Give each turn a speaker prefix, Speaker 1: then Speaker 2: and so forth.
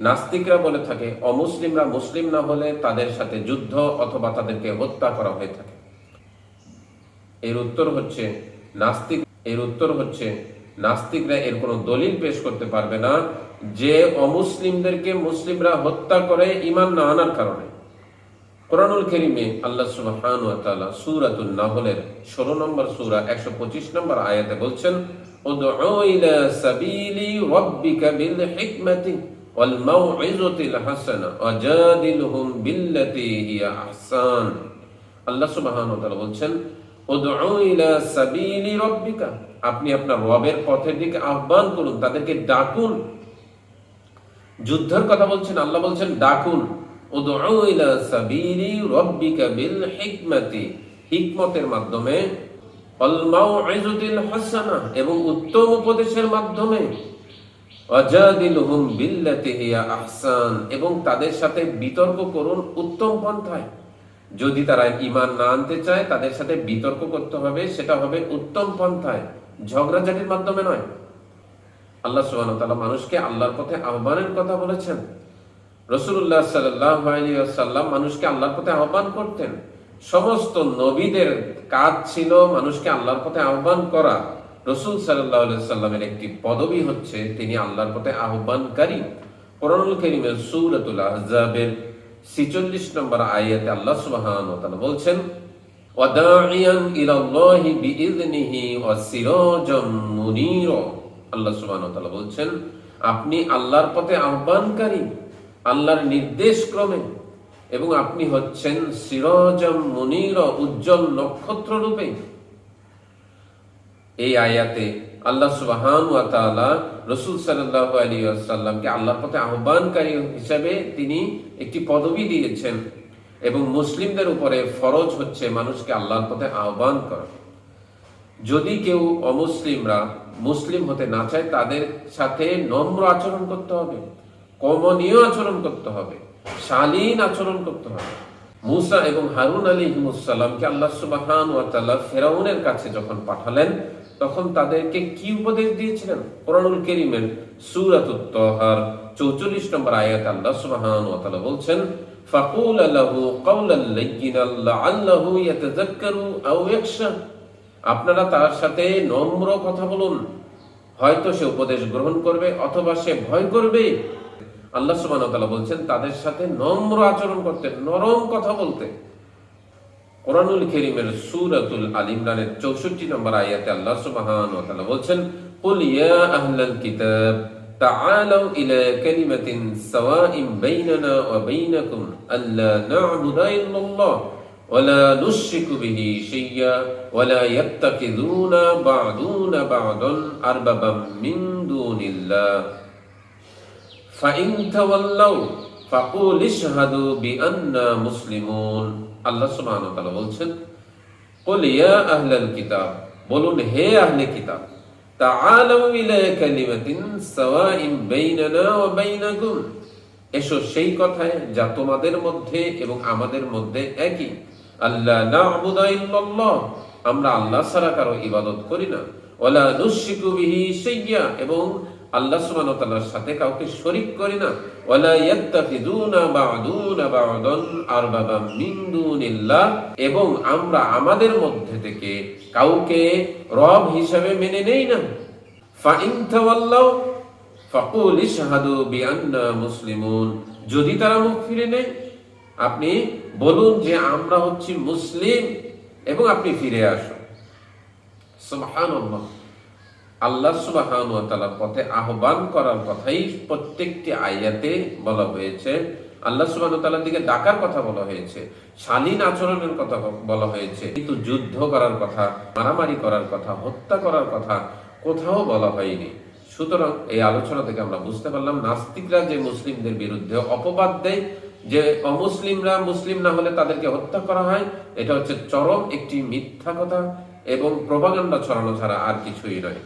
Speaker 1: নাস্তিকরা বলে থাকে, অমুসলিমরা মুসলিম না হলে তাদের সাথে যুদ্ধ অথবা তাদেরকে হত্যা করা হয়ে থাকে। এর উত্তর হচ্ছে, নাস্তিক এর উত্তর হচ্ছে, নাস্তিকরা এর কোনো দলিল পেশ করতে পারবে না যে অমুসলিমদেরকে মুসলিমরা হত্যা করে ইমান না আনার কারণে। কোরআনুল করিমে আল্লাহ সুবহান ওয়া তাআলা সূরাতুন নাহলের 16 নম্বর সূরা 125 নম্বর আয়াতে বলছেন, উদউ ইলা সাবিলি রাব্বিকা বিল হিকমাতি। আল্লাহ সুবহানাহু ওয়া তাআলা বলছেন, উদউ ইলা সাবিলি রাব্বিকা। আপনি আপনার রবের পথের দিকে আহ্বান করুন, তাদেরকে ডাকুন। যুদ্ধের কথা বলছেন, আল্লাহ বলছেন, ডাকুন। উদউ ইলা সাবিলি রাব্বিকা বিল হিকমাতি। হিকমতের মাধ্যমে ওয়াল মাউইজাতিল হাসানা, এবং উত্তম উপদেশের মাধ্যমে ওয়াজাদিলহুম বিল্লাতি হিয়া আহসান, এবং তাদের সাথে বিতর্ক করুন উত্তম পন্থায়। যদি তারা ঈমান না আনতে চায়, তাদের সাথে বিতর্ক করতে হবে, সেটা হবে উত্তম পন্থায়। ঝগড়াঝাটির মাধ্যমে নয়। আল্লাহ সুবহানাহু ওয়া তাআলা মানুষকে আল্লাহর পথে আহ্বানের কথা বলেছেন। রসুল্লাহ সাল্লাম মানুষকে আল্লাহর পথে আহ্বান করতেন। সমস্ত নবীদের কাজ ছিল মানুষকে আল্লাহর পথে আহ্বান করা। রসুল সাল্লাহ সাল্লামের একটি পদবি হচ্ছে তিনি আল্লাহর পথে আহ্বানকারী কোরআনুল করিমের সূরাতুল আহজাবের 46 নম্বর আয়াতে আল্লাহ ওয়া তাআলা বলছেন ওয়াদাইয়ান ইলাল্লাহি বিইذনিহি ওয়াসিরাজাম মুনীরা। আল্লাহ সুবহানাহু ওয়া বলছেন, আপনি আল্লাহর পথে আহ্বানকারী, আল্লাহর নির্দেশ ক্রমে এবং আপনি হচ্ছেন সিরজম মুনির, উজ্জ্বল নক্ষত্র রূপে এই আয়াতে আল্লাহ সুবহান রাসূল সাল্লাল্লাহু আলাইহি ওয়াসাল্লামকে আল্লাহর পথে আহ্বানকারী হিসেবে তিনি একটি পদবি দিয়েছেন এবং মুসলিমদের উপরে ফরজ হচ্ছে মানুষকে আল্লাহর পথে আহ্বান করা। যদি কেউ অমুসলিমরা মুসলিম হতে না চায়, তাদের সাথে নম্র আচরণ করতে হবে, কমনীয় আচরণ করতে হবে, শালীন আচরণ করতে হবে। মুসা এবং হারুন আলী হিমুসাল্লামকে আল্লাহ সুবাহান ওয়াতাল্লাহ ফেরাউনের কাছে যখন পাঠালেন তখন তাদেরকে কি উপদেশ দিয়েছিলেন? কোরআনুল করিমের সুরাতুত তহার, চৌচল্লিশ নম্বর আয়াত আল্লাহ সুবাহান ওয়াতাল্লাহ বলছেন, ফাকুল আল্লাহু কাউলাল লাইয়িনাল লাআল্লাহু ইয়াতাযাক্কারু আও ইয়াখশা। আপনারা তার সাথে নম্র কথা বলুন। হয়তো সে উপদেশ গ্রহণ করবে অথবা সে ভয় করবে। আল্লাহ সুবহানাহু ওয়া তাআলা বলছেন, তাদের সাথে নম্র আচরণ করতে, নরম কথা বলতে। কোরআনুল কারীমের সূরাতুল আল ইমরানের 64 নম্বর আয়াতে আল্লাহ সুবহানাহু ওয়া তাআলা বলছেন কুল ইয়া আহলাল কিতাব تعالوا إلى كلمة سواء بيننا وبينكم ألا نعبد إلا الله ولا نشرك به شيئا ولا يتخذون بعضنا بعضا أربابا من دون الله فإن تولوا فقول اشهدوا بأننا مسلمون আল্লাহ সুবহানাহু ওয়া তাআলা বলছেন قل يا أهل الكتاب বলুন হে আহলে কিতাব تعالوا إلى كلمة سواء بيننا وبينكم এসো সেই কথায় যা তোমাদের মধ্যে এবং আমাদের মধ্যে একই আল্লাহ না'বুদা ইল্লাল্লাহ আমরা আল্লাহ ছাড়া কারো ইবাদত করি না ওয়ালা নুশরিকু বিহি শাইয়্যা এবং আল্লাহ ওয়া সাথে কাউকে শরীক করি না। এবং আমরা আমাদের মধ্যে থেকে কাউকে রব হিসেবে মেনে নেই না। মুসলিমুন। যদি তারা মুখ ফিরে নেয়, আপনি বলুন যে আমরা হচ্ছি মুসলিম এবং আপনি ফিরে আসুন। সুবহানাল্লাহ। আল্লাহ সুবহান ওয়া তাআলার পথে আহ্বান করার কথাই প্রত্যেকটি আয়াতে বলা হয়েছে। আল্লাহ সুবহান ওয়া তাআলার দিকে ডাকার কথা বলা হয়েছে, শালীন আচরণের কথা বলা হয়েছে। কিন্তু যুদ্ধ করার কথা, মারামারি করার কথা, হত্যা করার কথা কোথাও বলা হয়নি। সুতরাং এই আলোচনা থেকে আমরা বুঝতে পারলাম, নাস্তিকরা যে মুসলিমদের বিরুদ্ধে অপবাদ দেয়, যে অমুসলিমরা মুসলিম না হলে তাদেরকে হত্যা করা হয়, এটা হচ্ছে চরম একটি মিথ্যা কথা এবং প্রবাগান্ডা ছড়ানো ছাড়া আর কিছুই নয়।